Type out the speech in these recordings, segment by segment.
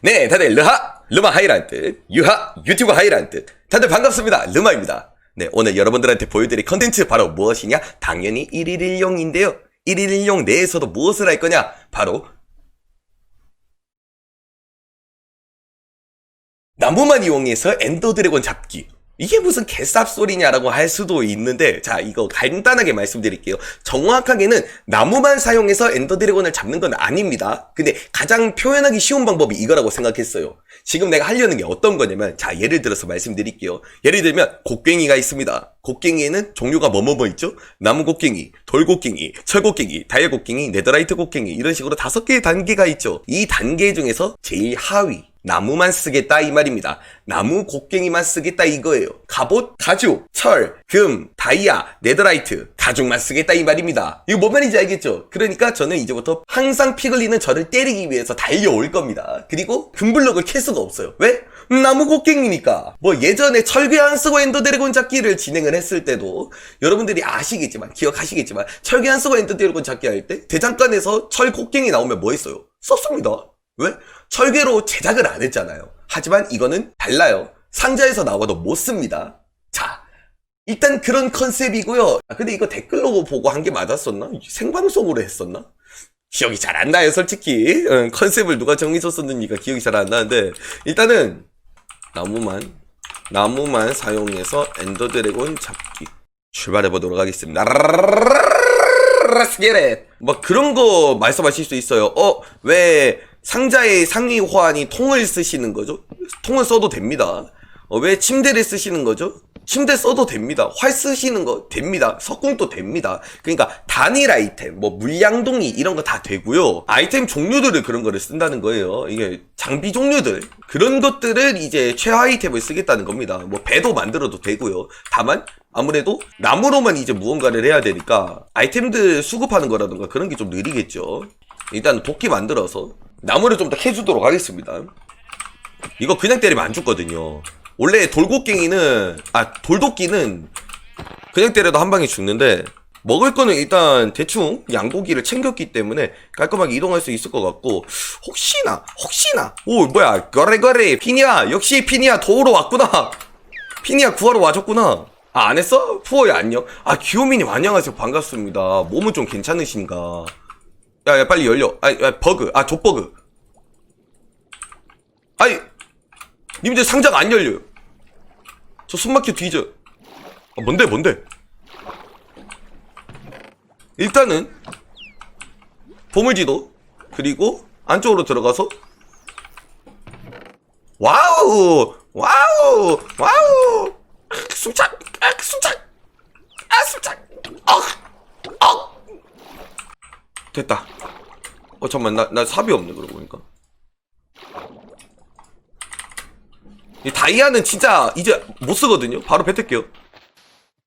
네, 다들 르하, 르마 하이란트, 유하, 유튜브 하이란트. 다들 반갑습니다. 르마입니다. 네, 오늘 여러분들한테 보여드릴 컨텐츠 바로 무엇이냐? 당연히 1일 1용인데요. 1일 1용 내에서도 무엇을 할 거냐? 바로 나무만 이용해서 엔더 드래곤 잡기. 이게 무슨 개쌉 소리냐라고 할 수도 있는데, 자, 이거 간단하게 말씀드릴게요. 정확하게는 나무만 사용해서 엔더 드래곤을 잡는 건 아닙니다. 근데 가장 표현하기 쉬운 방법이 이거라고 생각했어요. 지금 내가 하려는 게 어떤 거냐면, 자, 예를 들어서 말씀드릴게요. 예를 들면, 곡괭이가 있습니다. 곡괭이에는 종류가 뭐뭐뭐 있죠? 나무 곡괭이, 돌 곡괭이, 철 곡괭이, 다이아 곡괭이, 네더라이트 곡괭이, 이런 식으로 다섯 개의 단계가 있죠. 이 단계 중에서 제일 하위, 나무만 쓰겠다 이 말입니다. 나무 곡괭이만 쓰겠다 이거예요. 갑옷, 가죽, 철, 금, 다이아, 네더라이트, 가죽만 쓰겠다 이 말입니다. 이거 뭔 말인지 알겠죠? 그러니까 저는 이제부터 항상 피글리는 저를 때리기 위해서 달려올 겁니다. 그리고 금블럭을 캘 수가 없어요. 왜? 나무 곡괭이니까. 뭐 예전에 철괴 안 쓰고 엔더 드래곤 잡기를 진행을 했을 때도 여러분들이 아시겠지만 기억하시겠지만 철괴 안 쓰고 엔더 드래곤 잡기 할 때 대장간에서 철 곡괭이 나오면 뭐 했어요? 썼습니다. 왜? 철괴로 제작을 안 했잖아요. 하지만 이거는 달라요. 상자에서 나와도 못 씁니다. 자, 일단 그런 컨셉이고요. 아, 근데 이거 댓글로 보고 한 게 맞았었나? 생방송으로 했었나? 기억이 잘 안 나요, 솔직히. 응, 컨셉을 누가 정해줬었는지가 기억이 잘 안 나는데, 일단은, 나무만, 나무만 사용해서 엔더 드래곤 잡기. 출발해 보도록 하겠습니다. 어, 왜 상자의 상위 호환이 통을 쓰시는 거죠? 통을 써도 됩니다. 어, 왜 침대를 쓰시는 거죠? 침대 써도 됩니다. 활 쓰시는 거 됩니다. 석궁도 됩니다. 그러니까 단일 아이템, 뭐 물량동이 이런 거 다 되고요. 아이템 종류들을 그런 거를 쓴다는 거예요. 이게 장비 종류들 그런 것들을 이제 최하 아이템을 쓰겠다는 겁니다. 뭐 배도 만들어도 되고요. 다만 아무래도 나무로만 이제 무언가를 해야 되니까 아이템들 수급하는 거라든가 그런 게 좀 느리겠죠. 일단 도끼 만들어서 나무를 좀 더 캐주도록 하겠습니다. 이거 그냥 때리면 안 죽거든요. 원래 돌곡갱이는 아 돌도끼는 그냥 때려도 한 방에 죽는데 먹을 거는 일단 대충 양고기를 챙겼기 때문에 깔끔하게 이동할 수 있을 것 같고 혹시나 혹시나 오 뭐야 거래거래 피니야 역시 피니야 도우러 왔구나 피니야 구하러 와줬구나 아 안 했어? 푸어야 안녕 아 귀요미님 안녕하세요 반갑습니다 몸은 좀 괜찮으신가 야 야 빨리 열려 아 야, 버그 아 족버그 아이 님들 상자가 안 열려요. 저 숨막혀 뒤져. 아, 뭔데, 뭔데? 일단은, 보물지도, 그리고 안쪽으로 들어가서, 와우! 와우! 와우! 아, 숨착! 아, 숨착! 아, 숨착! 억! 억! 됐다. 어, 잠깐만, 나, 나 삽이 없네, 그러고 보니까. 이 다이아는 진짜 이제 못 쓰거든요. 바로 뱉을게요.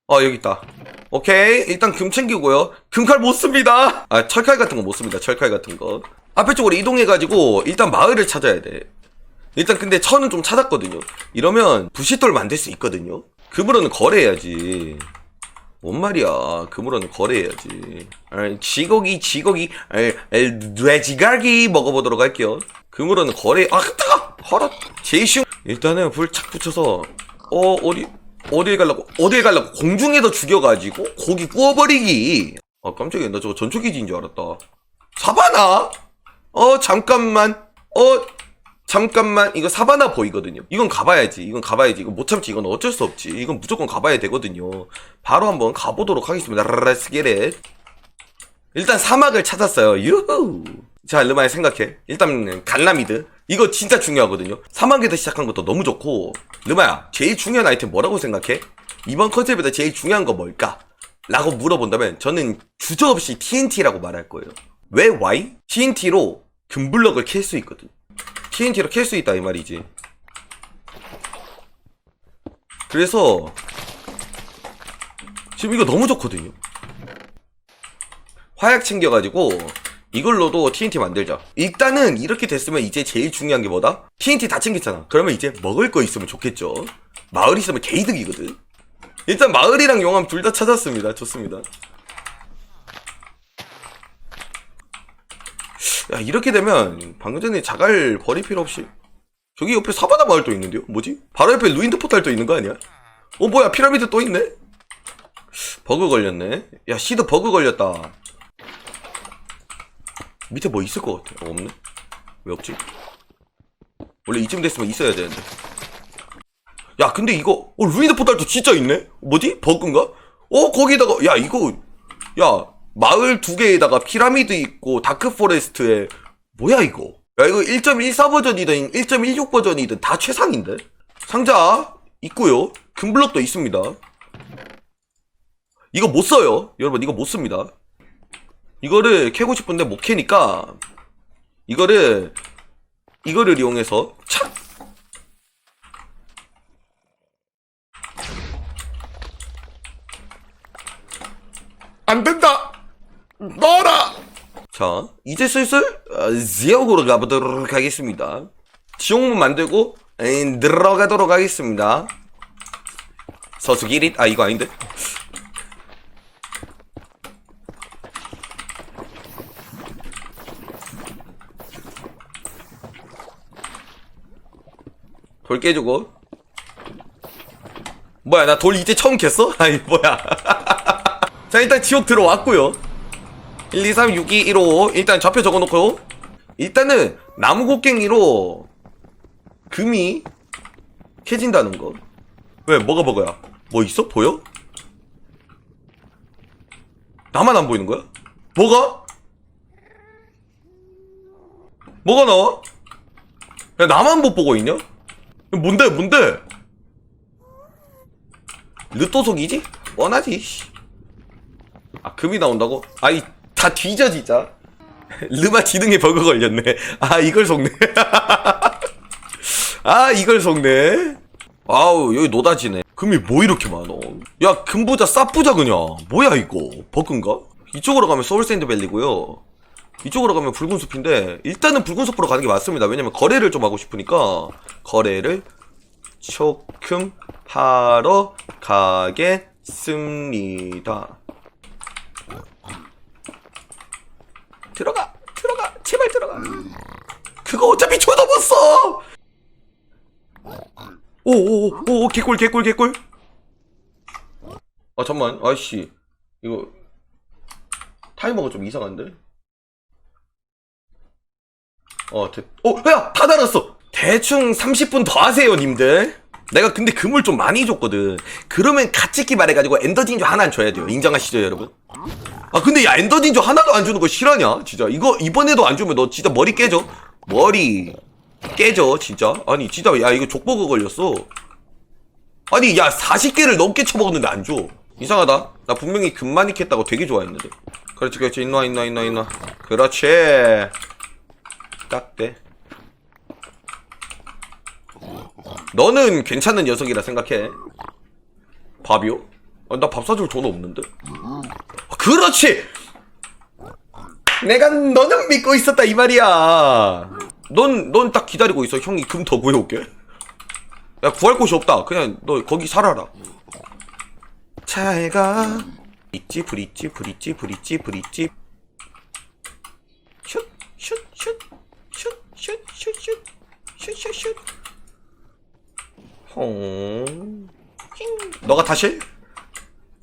어, 여기 있다. 오케이. 일단 금 챙기고요. 금칼 못 씁니다. 아, 철칼 같은 거 못 씁니다. 철칼 같은 거. 앞에 쪽으로 이동해가지고 일단 마을을 찾아야 돼. 일단 근데 천은 좀 찾았거든요. 이러면 부싯돌 만들 수 있거든요. 금으로는 거래해야지. 뭔 말이야. 금으로는 거래해야지. 아, 쥐고기, 쥐고기, 아, 아, 돼지갈기 먹어보도록 할게요. 금으로는 거래, 아, 뜨거! 허락. 제일 쉬운. 일단은 불 착 붙여서, 어, 어디, 어딜 가려고, 어딜 가려고, 공중에서 죽여가지고, 고기 구워버리기. 아, 깜짝이야. 나 저거 전초기지인 줄 알았다. 사바나? 어, 잠깐만. 어, 잠깐만 이거 사바나 보이거든요. 이건 가봐야지. 이건 가봐야지. 이건 못 참지. 이건 어쩔 수 없지. 이건 무조건 가봐야 되거든요. 바로 한번 가보도록 하겠습니다. 라라스 게렛. 일단 사막을 찾았어요. 유후! 자 르마야 생각해. 일단 갈라미드. 이거 진짜 중요하거든요. 사막에서 시작한 것도 너무 좋고. 르마야 제일 중요한 아이템 뭐라고 생각해? 이번 컨셉에서 제일 중요한 거 뭘까? 라고 물어본다면 저는 주저없이 TNT라고 말할 거예요. 왜 Y? TNT로 금블럭을 캘 수 있거든 TNT로 캘 수 있다 이 말이지. 그래서 지금 이거 너무 좋거든요. 화약 챙겨가지고 이걸로도 TNT 만들자. 일단은 이렇게 됐으면 이제 제일 중요한 게 뭐다? TNT 다 챙겼잖아. 그러면 이제 먹을 거 있으면 좋겠죠. 마을 있으면 개이득이거든. 일단 마을이랑 용암 둘 다 찾았습니다. 좋습니다. 야 이렇게 되면 방금 전에 자갈 버릴 필요 없이 저기 옆에 사바나 마을도 있는데요? 뭐지? 바로 옆에 루인드 포탈도 있는 거 아니야? 어 뭐야 피라미드 또 있네? 버그 걸렸네 야 시드 버그 걸렸다 밑에 뭐 있을 것 같아 어, 없네 왜 없지? 원래 이쯤 됐으면 있어야 되는데 야 근데 이거 어 루인드 포탈도 진짜 있네? 뭐지? 버그인가? 어 거기다가 야 이거 야 마을 두 개에다가 피라미드 있고 다크 포레스트에 뭐야 이거? 야 이거 1.14 버전이든 1.16 버전이든 다 최상인데? 상자 있고요. 금블럭도 있습니다. 이거 못 써요. 여러분 이거 못 씁니다. 이거를 캐고 싶은데 못 캐니까 이거를 이거를 이용해서 착 안된다 넣어라! 자 이제 슬슬 어, 지옥으로 가보도록 하겠습니다. 지옥문 만들고 에, 들어가도록 하겠습니다. 서수기릿? 아 이거 아닌데? 돌 깨주고. 뭐야 나 돌 이제 처음 캤어? 아니 뭐야. 자 일단 지옥 들어왔고요 1, 2, 3, 6, 2, 1, 5 일단 좌표 적어놓고 일단은 나무 곡괭이로 금이 캐진다는 거 왜 뭐가 뭐가야 뭐 있어? 보여? 나만 안 보이는 거야? 뭐가? 뭐가 나와? 야 나만 못 보고 있냐? 뭔데 뭔데? 르토속이지? 뻔하지 씨. 아 금이 나온다고? 아이 다 뒤져 진짜. 르마 지능에 버그 걸렸네. 아 이걸 속네. 아 이걸 속네. 아우 여기 노다지네. 금이 뭐 이렇게 많어? 야 금부자 쌉부자 그냥. 뭐야 이거? 버그인가? 이쪽으로 가면 소울샌드밸리고요. 이쪽으로 가면 붉은 숲인데 일단은 붉은 숲으로 가는 게 맞습니다. 왜냐면 거래를 좀 하고 싶으니까. 거래를 조금 하러 가겠습니다 들어가 들어가 제발 들어가. 그거 어차피 줘도 못써 오오 오 오 개꿀 개꿀 개꿀. 아 잠만 아이씨. 이거 타이머가 좀 이상한데? 어, 됐, 어, 야, 다 달았어! 대충 30분 더 하세요, 님들. 내가 근데 금을 좀 많이 줬거든. 그러면 같이 말해가지고 엔더진주 하나 안 줘야 돼요. 인정하시죠, 여러분? 아, 근데 야, 엔더진주 하나도 안 주는 거 실화냐? 진짜. 이거, 이번에도 안 주면 너 진짜 머리 깨져. 머리 깨져, 진짜. 아니, 진짜, 야, 이거 족보가 걸렸어. 아니, 야, 40개를 넘게 쳐먹었는데 안 줘. 이상하다. 나 분명히 금 많이 캤다고 되게 좋아했는데. 그렇지, 그렇지. 인나, 인나, 인나, 인나. 그렇지. 딱대. 너는 괜찮은 녀석이라 생각해. 밥이요? 아, 나밥 사줄 돈 없는데. 아, 그렇지. 내가 너는 믿고 있었다 이 말이야. 넌 넌 딱 기다리고 있어. 형이 금 더 구해올게. 야 구할 곳이 없다. 그냥 너 거기 살아라. 잘가. 있지 불 있지 불 있지. 슛, 슛, 슛, 슛, 슛, 슛, 슛, 슛, 슛, 슛. 홍. 힝. 너가 타실?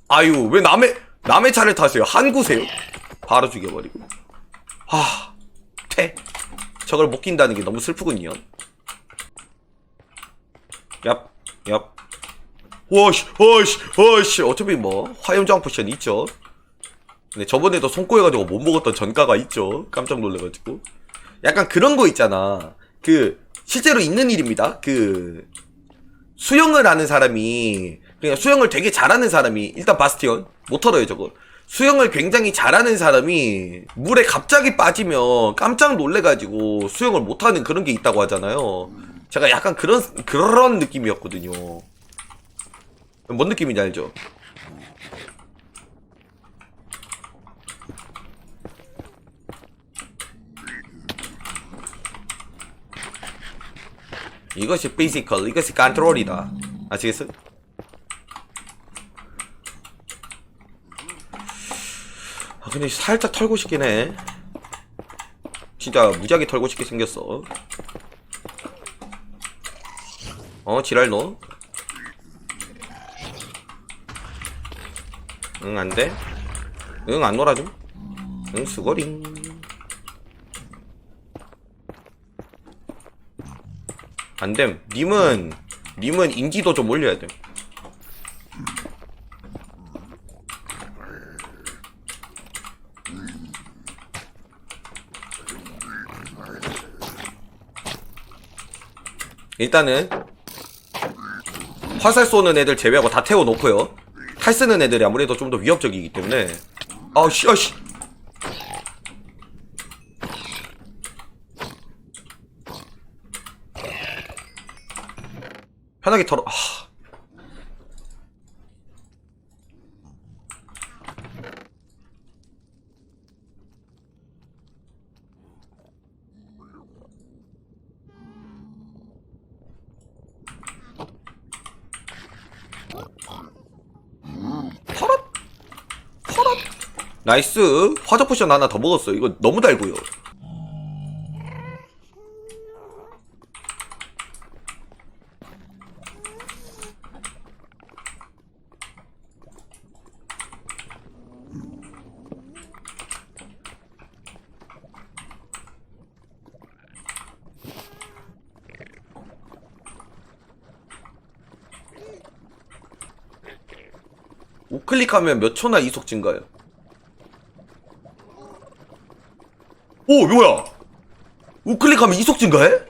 아유, 왜 남의, 남의 차를 타세요? 한구세요? 바로 죽여버리고. 아, 퇴. 저걸 못 낀다는 게 너무 슬프군요. 얍, 얍. 와씨, 와씨, 와씨. 어차피 뭐, 화염장 포션 있죠. 근데 저번에도 손꼬여가지고 못 먹었던 전가가 있죠. 깜짝 놀래가지고. 약간 그런 거 있잖아. 그, 실제로 있는 일입니다. 그, 수영을 하는 사람이, 그냥 수영을 되게 잘하는 사람이, 일단 바스티온. 못 털어요, 저거. 수영을 굉장히 잘하는 사람이, 물에 갑자기 빠지면 깜짝 놀래가지고 수영을 못하는 그런 게 있다고 하잖아요. 제가 약간 그런, 그런 느낌이었거든요. 뭔 느낌인지 알죠? 이것이 피지컬, 이것이 컨트롤이다. 아시겠어? 아, 근데 살짝 털고 싶긴 해. 진짜 무지하게 털고 싶게 생겼어. 어 지랄 너. 응 안돼. 응 안 놀아줌. 응 수고링. 안됨. 님은 님은 인지도 좀 올려야 돼. 일단은 화살 쏘는 애들 제외하고 다 태워놓고요. 칼 쓰는 애들이 아무래도 좀 더 위협적이기 때문에 아씨 아씨 편하게 털어. 아. 털어. 털어. 나이스. 화자 포션 하나 더 먹었어. 이거 너무 달고요 우클릭 하면 몇 초나 이속 증가요? 오 뭐야? 우클릭하면 이속 증가해?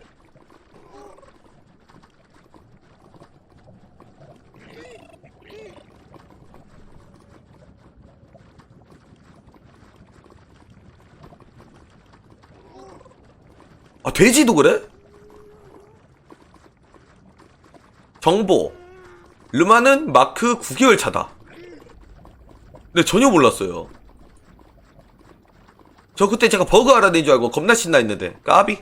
아 돼지도 그래? 정보 르마는 마크 9개월 차다. 근데 전혀 몰랐어요. 저 그때 제가 버그 알아낸 줄 알고 겁나 신나 했는데 까비?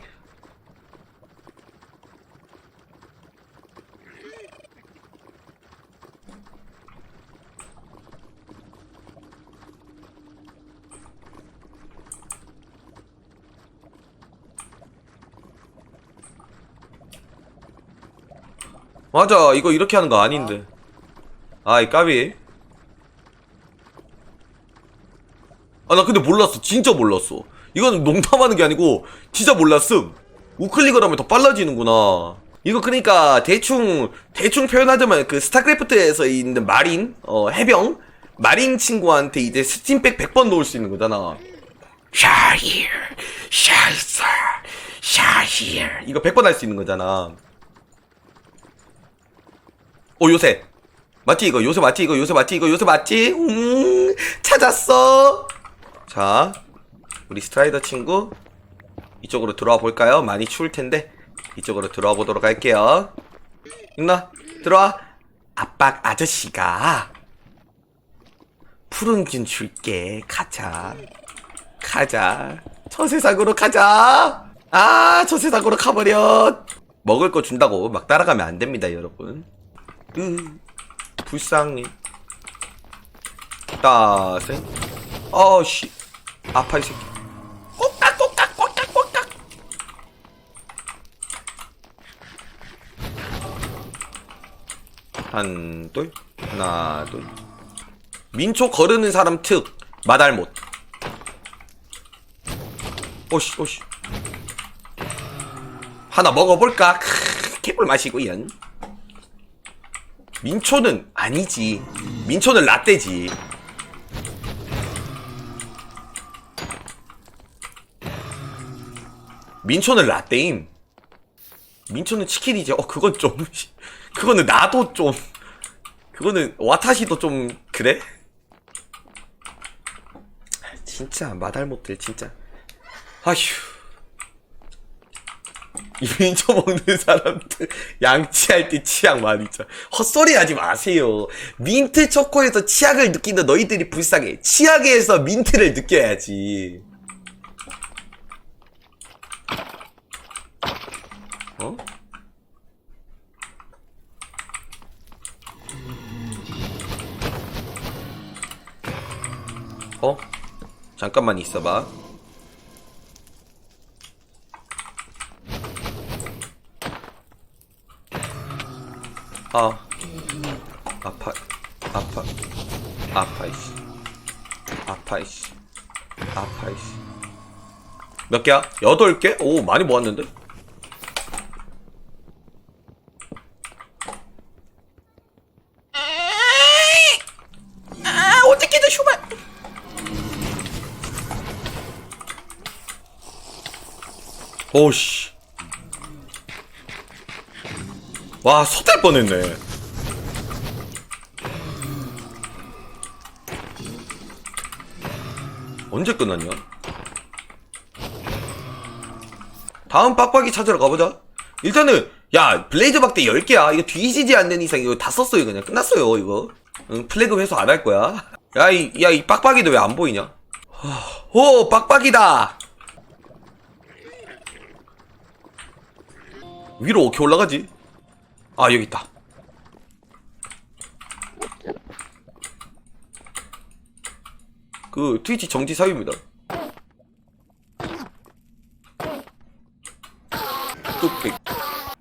맞아 이거 이렇게 하는 거 아닌데 아이 까비 아 나 근데 몰랐어. 진짜 몰랐어. 이거는 농담하는 게 아니고 진짜 몰랐음 우클릭을 하면 더 빨라지는구나. 이거 그러니까 대충 대충 표현하자면 그 스타크래프트에서 있는 마린 어 해병 마린 친구한테 이제 스팀백 100번 놓을 수 있는 거잖아. 샤히르 샤이서 샤히르 이거 100번 할 수 있는 거잖아. 어 요새. 맞지? 이거 요새 맞지? 이거 요새 맞지? 이거 요새 맞지? 음 찾았어 자 우리 스트라이더 친구 이쪽으로 들어와 볼까요? 많이 추울 텐데 이쪽으로 들어와 보도록 할게요. 육나 들어와. 압박 아저씨가 푸른 균 줄게. 가자. 가자. 저 세상으로 가자. 아 저 세상으로 가버려. 먹을 거 준다고 막 따라가면 안 됩니다 여러분. 으 불쌍해. 따생. 어씨 아파 이 새끼. 꼭딱 꼭딱 한둘 하나 둘. 민초 거르는 사람 특 마달못. 오씨 오씨. 하나 먹어볼까? 크 개불 마시고 연 민초는 아니지. 민초는 라떼지. 민초는 라떼임. 민초는 치킨이지. 어, 그건 좀. 그거는 나도 좀. 그거는 와타시도 좀 그래? 진짜 마달못들 진짜. 아휴. 이 민초 먹는 사람들 양치할 때 치약 많이 짜. 헛소리 하지 마세요. 민트 초코에서 치약을 느끼는 너희들이 불쌍해. 치약에서 민트를 느껴야지. 어? 어? 잠깐만 있어봐. 아 아파 아파 아파 이씨 아파 이씨 아파 이씨 몇 개야? 여덟 개? 오 많이 모았는데? 오씨. 와 서될 뻔했네. 언제 끝났냐? 다음 빡빡이 찾으러 가보자. 일단은 야 블레이즈 박대 10개야. 이거 뒤지지 않는 이상 이거 다 썼어요 그냥. 끝났어요 이거. 응, 플래그 회수 안 할 거야. 야이 야, 이 빡빡이도 왜 안 보이냐? 하, 오 빡빡이다 위로 어떻게 올라가지? 아 여기 있다. 그 트위치 정지 사유입니다. 뚝뚝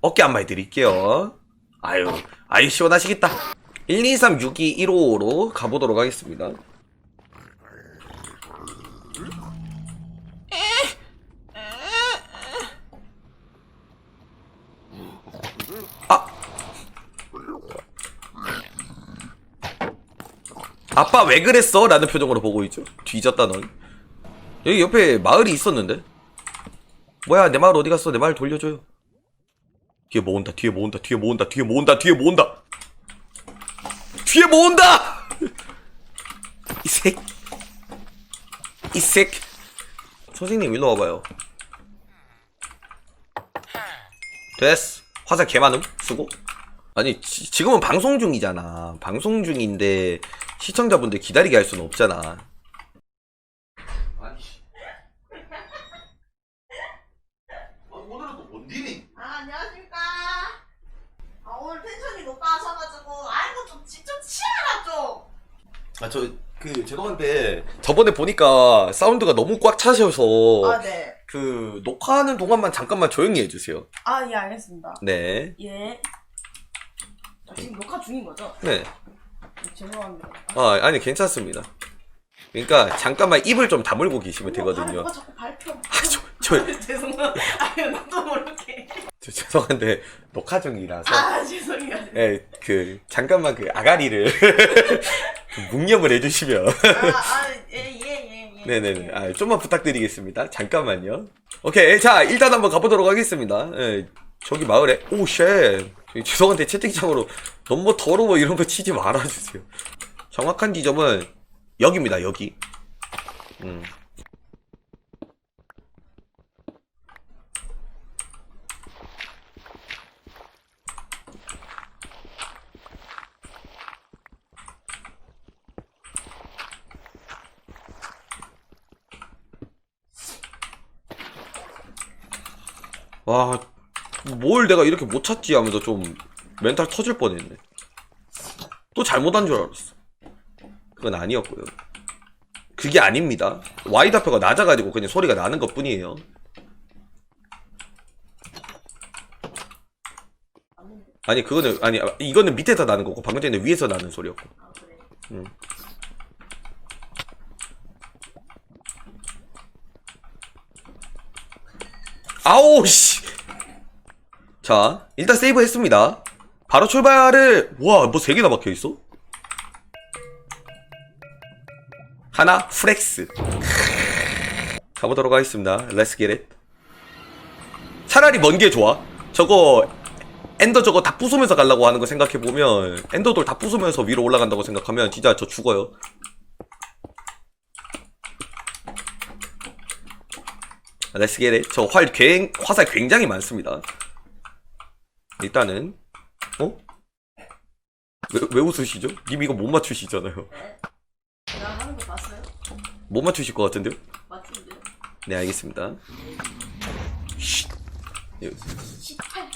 어깨 한발 드릴게요. 아유 아유 시원하시겠다. 1, 2, 3, 6, 2, 1, 5로 가보도록 하겠습니다 아빠 왜 그랬어? 라는 표정으로 보고 있죠. 뒤졌다 넌. 여기 옆에 마을이 있었는데. 뭐야 내 마을 어디 갔어? 내 마을 돌려줘요. 뒤에 모은다 뒤에 모은다 뒤에 모은다 뒤에 모은다 뒤에 모은다. 뒤에 모은다! 이색 이색 선생님 일로 와봐요. 됐어. 화살 개 많음? 수고. 아니 지, 지금은 방송 중이잖아. 방송 중인데 시청자분들 기다리게 할 수는 없잖아 아니 오늘은 또뭔 일이 아, 안녕하십니까. 아, 오늘 텐션이 높아하셔가지고, 아이고, 좀, 집 좀 치워라, 좀. 아 저 그 죄송한데 저번에 보니까 사운드가 너무 꽉 차셔서 아, 네. 그 녹화하는 동안만 잠깐만 조용히 해주세요. 아, 예, 알겠습니다. 네. 예. 아, 지금 녹화 중인 거죠? 네. 죄송합니다. 아 아니 괜찮습니다. 그러니까 잠깐만 입을 좀 다물고 계시면 되거든요. 누가 자꾸 발표. 저, 저, 죄송합니다. 아유, 나도 모르게. 저 죄송한데 녹화 중이라서 아, 죄송해요. 예, 그 잠깐만 그 아가리를 묵념을 해주시면 아, 아, 예, 예, 예, 예. 네네네. 아, 좀만 부탁드리겠습니다. 잠깐만요. 오케이. 자, 일단 한번 가보도록 하겠습니다. 예, 저기 마을에, 오, 쉣. 죄송한데 채팅창으로 너무 뭐 더러워 이런 거 치지 말아주세요. 정확한 지점은 여기입니다, 여기. 음. 와, 뭘 내가 이렇게 못 찾지 하면서 좀 멘탈 터질 뻔했네. 또 잘못한 줄 알았어. 그건 아니었고요. 그게 아닙니다. 좌표가 낮아가지고 그냥 소리가 나는 것 뿐이에요. 아니 그거는 아니 이거는 밑에서 나는 거고 방금 전에 위에서 나는 소리였고. 음. 아오 씨. 자, 일단 세이브 했습니다. 바로 출발을 와, 뭐세 개나 박혀 있어? 하나 프렉스. 가보도록 하겠습니다. Get it. 차라리 먼 게 좋아. 저거 엔더 저거 다 부수면서 가려고 하는 거 생각해 보면 엔더돌 다 부수면서 위로 올라간다고 생각하면 진짜 저 죽어요. Let's get it. 저 활, 굉, 화살 굉장히 많습니다. 일단은, 어? 왜, 왜 웃으시죠? 님 이거 못 맞추시잖아요. 나 하는 거 봤어요? 못 맞추실 것 같은데요? 맞춘데요? 네, 알겠습니다. 쉿. 예, 18.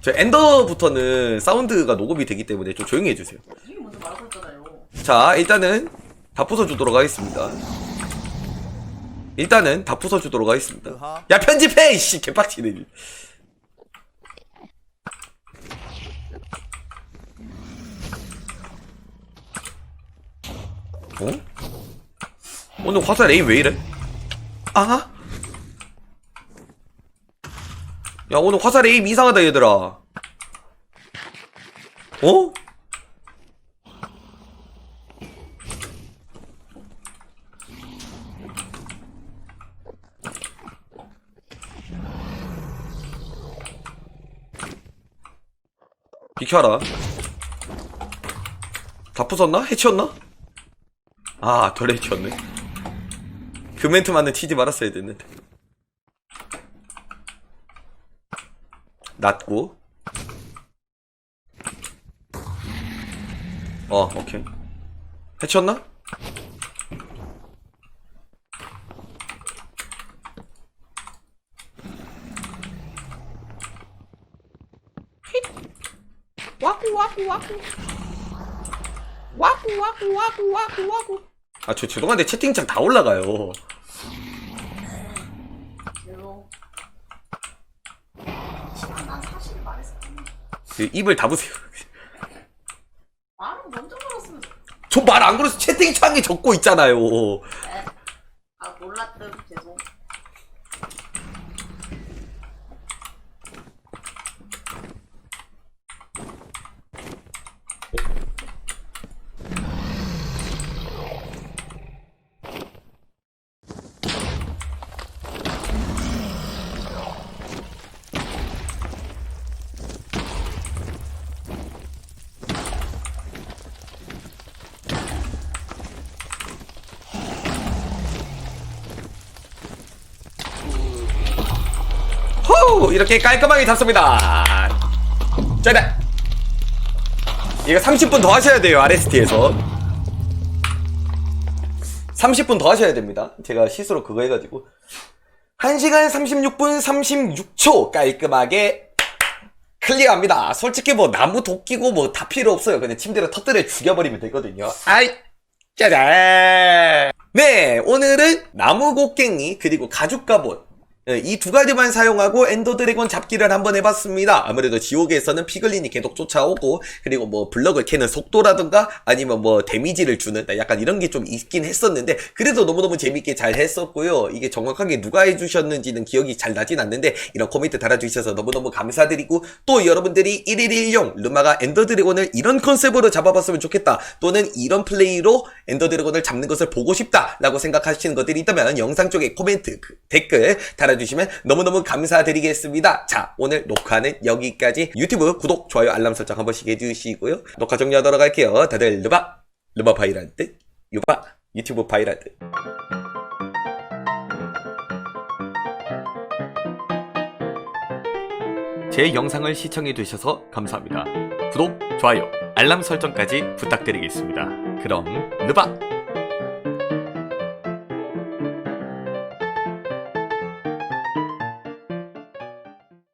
저 엔더부터는 사운드가 녹음이 되기 때문에 좀 조용히 해주세요. 이게 먼저 말하고 있잖아요. 자, 일단은 다 부숴주도록 하겠습니다. 일단은 다 부숴주도록 하겠습니다. 야, 편집해! 이씨, 개빡치네. 어? 오늘 화살 에임 왜 이래? 아? 야 오늘 화살 에임 이상하다 얘들아 어? 비켜라 다 부쉈나? 해치웠나? 아, 덜 해치웠네. 그 멘트만은 튀지 말았어야 됐는데. 낮고. 어, 오케이. 해치웠나? 와꾸 와꾸 와꾸. 와꾸 와꾸 와꾸 와꾸 와꾸. 아, 저 죄송한데 채팅창 다 올라가요. 죄송. 시간 난 사실 말했어. 그 입을 담으세요. 말은 먼저 걸었으면 좋- 저말안 그래서 채팅창에 적고 있잖아요. 아 몰랐음 죄송. 후! 이렇게 깔끔하게 탔습니다. 짜다! 이거 30분 더 하셔야 돼요, RST에서. 30분 더 하셔야 됩니다. 제가 실수로 그거 해가지고. 1시간 36분 36초 깔끔하게 클리어합니다. 솔직히 뭐 나무 도끼고 뭐 다 필요 없어요. 그냥 침대로 터뜨려 죽여버리면 되거든요. 아이! 짜잔! 네, 오늘은 나무 곡괭이 그리고 가죽 갑옷 이 두 가지만 사용하고 엔더 드래곤 잡기를 한번 해봤습니다. 아무래도 지옥에서는 피글린이 계속 쫓아오고 그리고 뭐 블럭을 캐는 속도라든가 아니면 뭐 데미지를 주는 약간 이런 게 좀 있긴 했었는데 그래도 너무너무 재밌게 잘 했었고요. 이게 정확하게 누가 해주셨는지는 기억이 잘 나진 않는데 이런 코멘트 달아주셔서 너무너무 감사드리고 또 여러분들이 1일 1용 르마가 엔더 드래곤을 이런 컨셉으로 잡아봤으면 좋겠다 또는 이런 플레이로 엔더 드래곤을 잡는 것을 보고 싶다 라고 생각하시는 것들이 있다면 영상 쪽에 코멘트 그 댓글 달아 주시면 너무너무 감사드리겠습니다. 자 오늘 녹화는 여기까지. 유튜브 구독 좋아요 알람 설정 한 번씩 해주시고요. 녹화 종료하도록 할게요. 다들 르바 르바 바이란트 유바 유튜브 바이란트 제 영상을 시청해 주셔서 감사합니다. 구독, 좋아요, 알람 설정까지 부탁드리겠습니다. 그럼 르바